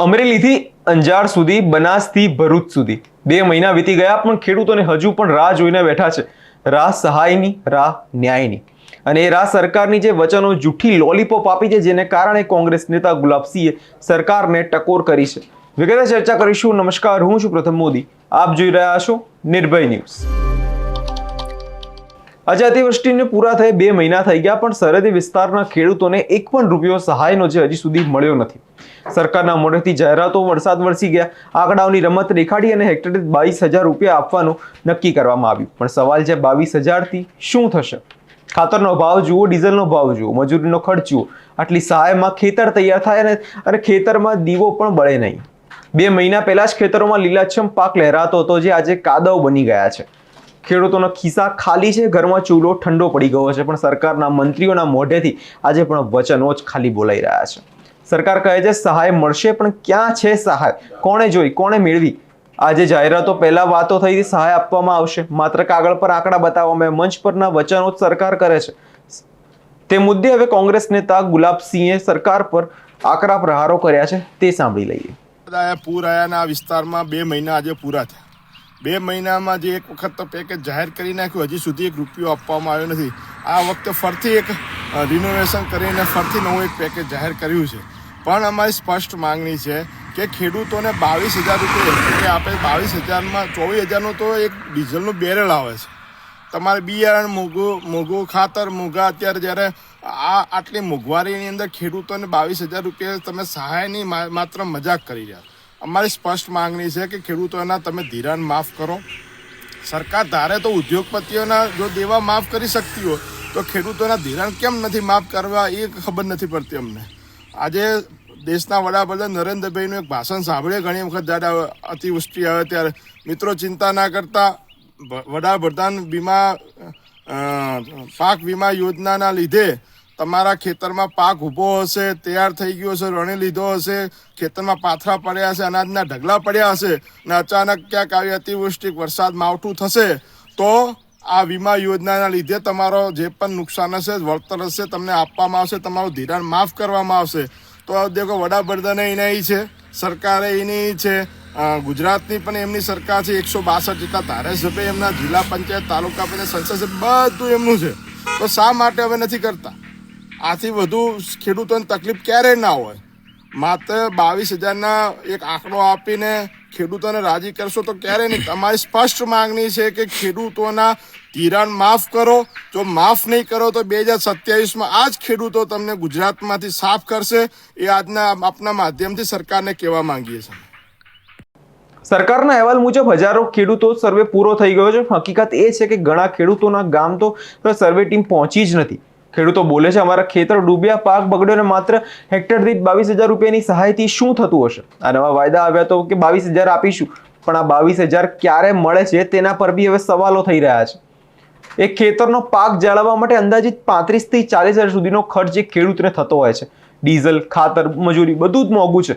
અમરેલીથી અંજાર સુધી, બનાસથી ભરૂચ સુધી. બે મહિના વીતી ગયા, પણ ખેડૂતોને હજુ પણ રાહ જોઈને બેઠા છે. રાહ સહાયની, રાહ ન્યાયની. અને એ રાહ સરકારની જે વચનો, જૂઠી લોલીપોપ આપી છે, જેને કારણે કોંગ્રેસ નેતા ગુલાબસિંહે સરકારને ટકોર કરી છે. વિગતે ચર્ચા કરીશું. નમસ્કાર, હું છું પ્રથમ મોદી. આપ જોઈ રહ્યા છો નિર્ભય ન્યૂઝ. આજે અતિવૃષ્ટિને પૂરા થઈ બે મહિના થઈ ગયા, પણ સરહદી વિસ્તારના ખેડૂતોને એક પણ રૂપિયો સહાયનો જે હજી સુધી મળ્યો નથી. સરકારના મોઢેથી જાહેરાતો વરસાદ વરસી ગયા. આંકડાઓની રમત દેખાડી અને હેક્ટરે બાવીસ હજાર રૂપિયા આપવાનું નક્કી કરવામાં આવ્યું. પણ સવાલ છે, બાવીસ હજારથી શું થશે? ખાતરનો ભાવ જુઓ, ડીઝલનો ભાવ જુઓ, મજૂરીનો ખર્ચ જુઓ. આટલી સહાયમાં ખેતર તૈયાર થાય અને અને ખેતરમાં દીવો પણ બળે નહીં. બે મહિના પહેલા જ ખેતરોમાં લીલાછમ પાક લહેરાતો હતો, જે આજે કાદવ બની ગયા છે. ખેડૂતોના ખિસ્સા ખાલી છે, ઘરમાં ચૂલો ઠંડો પડી ગયો છે, પણ સરકારના મંત્રીઓના મોઢેથી આજે પણ વચનો જ ખાલી બોલાઈ રહ્યા છે. સરકાર કહે છે, સહાય મળશે, પણ ક્યાં છે સહાય? કોણે જોઈ? કોણે મેળવી? આજે જાહેરાતો પહેલા વાતો થઈ સહાય આપવામાં આવશે. માત્ર કાગળ પર આંકડા બતાવવામાં મંચ પરના વચનો જ સરકાર કરે છે. તે મુદ્દે હવે કોંગ્રેસ નેતા ગુલાબસિંહે સરકાર પર આકરા પ્રહારો કર્યા છે, તે સાંભળી લઈએ. પૂર આયાના વિસ્તારમાં બે મહિના આજે પૂરા થયા. બે મહિનામાં જે એક વખત તો પેકેજ જાહેર કરી નાખ્યું, હજી સુધી એક રૂપિયો આપવામાં આવ્યો નથી. આ વખતે ફરીથી એક રિનોવેશન કરીને ફરીથી નવું એક પેકેજ જાહેર કર્યું છે. પણ અમારી સ્પષ્ટ માંગણી છે કે ખેડૂતોને બાવીસ હજાર રૂપિયા કે આપે બાવીસ હજારમાં ચોવીસ હજારનું તો એક ડીઝલનું બેરલ આવે છે. તમારે બિયારણ મોંઘું મોંઘું ખાતર મોંઘા અત્યારે જ્યારે આ આટલી મોંઘવારીની અંદર ખેડૂતોને બાવીસ હજાર રૂપિયા તમે સહાયની માત્ર મજાક કરી રહ્યા અમારી સ્પષ્ટ માંગણી છે કે ખેડૂતોના તમે ધિરાણ માફ કરો. સરકાર ધારે તો ઉદ્યોગપતિઓના જો દેવા માફ કરી શકતી હોય, તો ખેડૂતોના ધિરાણ કેમ નથી માફ કરવા એ ખબર નથી પડતી અમને. આજે દેશના વડાપ્રધાન નરેન્દ્રભાઈનું એક ભાષણ સાંભળે ઘણી વખત જ્યારે અતિવૃષ્ટિ આવે ત્યારે. મિત્રો ચિંતા ના કરતા વડાપ્રધાન વીમા પાક વીમા યોજનાના લીધે તમારા ખેતરમાં પાક ઊભો હશે, તૈયાર થઈ ગયો હશે, રણી લીધો હશે, ખેતરમાં પાથરા પડ્યા હશે, અનાજના ઢગલા પડ્યા હશે અને અચાનક ક્યાંક આવી અતિવૃષ્ટિ, વરસાદ માવઠું થશે, તો આ વીમા યોજનાના લીધે તમારો જે પણ નુકસાન હશે, વળતર હશે, તમને આપવામાં આવશે, તમારું ધિરાણ માફ કરવામાં આવશે. તો દેખો વડાપ્રધાને એના છે, સરકારે એની છે ગુજરાતની પણ એમની સરકાર છે, એકસો બાસઠ જેટલા ધારાસભ્ય એમના જિલ્લા પંચાયત, તાલુકા પંચાયત, સંસદ બધું એમનું છે. તો શા માટે હવે નથી કરતા? આથી વધુ ખેડૂતોને તકલીફ ક્યારેય ના હોય. માત્ર બાવીસ હજારના એક આંકડો આપીને ખેડૂતોને રાજી કરશો તો ક્યારે નહીં. તમારી સ્પષ્ટ માંગણી છે કે ખેડૂતોના ધિરાણ માફ કરો. જો માફ નહીં કરો તો બે હજાર સત્યાવીસમાં આ જ ખેડૂતો તમને ગુજરાતમાંથી સાફ કરશે. એ આજના આપના માધ્યમથી સરકારને કહેવા માંગીએ છીએ. સરકારના અહેવાલ મુજબ હજારો ખેડૂતો સર્વે પૂરો થઈ ગયો છે. હકીકત એ છે કે ઘણા ખેડૂતોના ગામ તો સર્વે ટીમ પહોંચી જ નથી. ખેડૂતો બોલે છે, અમારા ખેતર ડૂબ્યા, પાક બગડ્યો અને માત્ર હેક્ટર દીઠ બાવીસ હજાર રૂપિયાની સહાયથી શું થતું હશે? આ નવા વાયદા આવ્યા તો કે બાવીસ હજાર આપીશું, પણ આ બાવીસ હજાર ક્યારે મળે છે તેના પર બી હવે સવાલો થઈ રહ્યા છે. એક ખેતરનો પાક જાળવવા માટે અંદાજિત પાંત્રીસથી ચાલીસ હજાર સુધીનો ખર્ચ એ ખેડૂતને થતો હોય છે. ડીઝલ, ખાતર, મજૂરી બધું જ મોંઘું છે.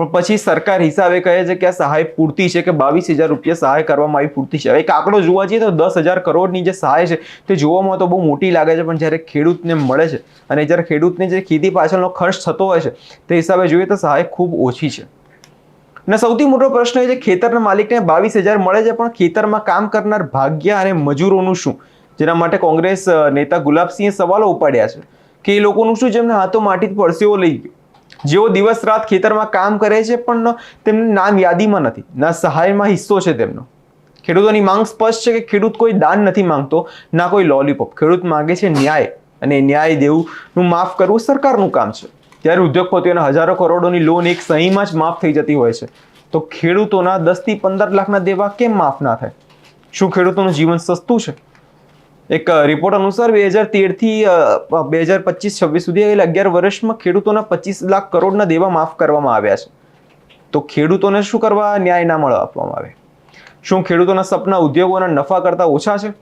પણ પછી સરકાર હિસાબે કહે છે કે આ સહાય પૂરતી છે કે બાવીસ હજાર રૂપિયા સહાય કરવામાં આવી પૂરતી છે. એક આંકડો જોવા જઈએ તો દસ હજાર કરોડની જે સહાય છે તે જોવામાં તો બહુ મોટી લાગે છે, પણ જ્યારે ખેડૂતને મળે છે અને જ્યારે ખેડૂતને જે ખેતી પાછળનો ખર્ચ થતો હોય છે, તે હિસાબે જોઈએ તો સહાય ખૂબ ઓછી છે. અને સૌથી મોટો પ્રશ્ન એ છે ખેતરના માલિકને બાવીસ હજાર મળે છે, પણ ખેતરમાં કામ કરનાર ભાગ્ય અને મજૂરોનું શું? જેના માટે કોંગ્રેસ નેતા ગુલાબસિંહે સવાલો ઉપાડ્યા છે કે એ લોકોનું શું જેમને હાથો માટી પરસેવો લઈ ગયો? જેઓ દિવસ રાત ખેતરમાં કામ કરે છે, પણ તેમનું નામ યાદીમાં નથી, ના સહાયમાં હિસ્સો છે તેમનો. ખેડૂતોની માંગ સ્પષ્ટ છે કે ખેડૂત કોઈ દાન નથી માંગતો, ના કોઈ લોલીપોપ. ખેડૂત માંગે છે ન્યાય, અને ન્યાય દેવું માફ કરવું સરકારનું કામ છે. ત્યારે ઉદ્યોગપતિઓના હજારો કરોડોની લોન એક સહીમાં જ માફ થઈ જતી હોય છે. તો ખેડૂતોના દસથી પંદર લાખના દેવા કેમ માફ ના થાય? શું ખેડૂતોનું જીવન સસ્તું છે? એક રિપોર્ટ અનુસાર બે હજાર તેરથી બે હજાર પચીસ, છવ્વીસ સુધી આવેલા અગિયાર વર્ષમાં ખેડૂતોના પચીસ લાખ કરોડના દેવા માફ કરવામાં આવ્યા છે. તો ખેડૂતોને શું કરવા ન્યાય ના મળવા આપવામાં આવે? શું ખેડૂતોના સપના ઉદ્યોગોના નફા કરતાં ઓછા છે?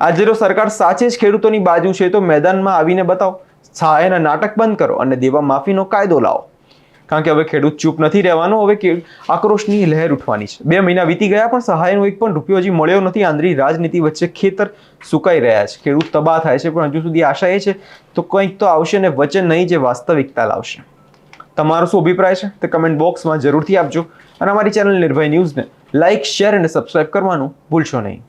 આજે જો સરકાર સાચે જ ખેડૂતોની બાજુ છે તો મેદાનમાં આવીને બતાવો. સહાયના નાટક બંધ કરો અને દેવા માફીનો કાયદો લાવો. કારણ કે હવે ખેડૂત ચૂપ નથી રહેવાનો, હવે આક્રોશની લહેર ઉઠવાની છે. બે મહિના વીતી ગયા પણ સહાયનો એક પણ રૂપિયો હજી મળ્યો નથી. આંધ્રી રાજનીતિ વચ્ચે ખેતર સુકાઈ રહ્યા છે. ખેડૂત તબાહ થાય છે, પણ હજુ સુધી આશા એ છે, તો કંઈક તો આવશે ને વચન નહીં, જે વાસ્તવિકતા લાવશે. તમારો શું અભિપ્રાય છે? તે કમેન્ટ બોક્સમાં જરૂરથી આપજો. અને અમારી ચેનલ નિર્ભય ન્યૂઝને લાઇક શેર અને સબસ્ક્રાઇબ કરવાનું ભૂલશો નહીં.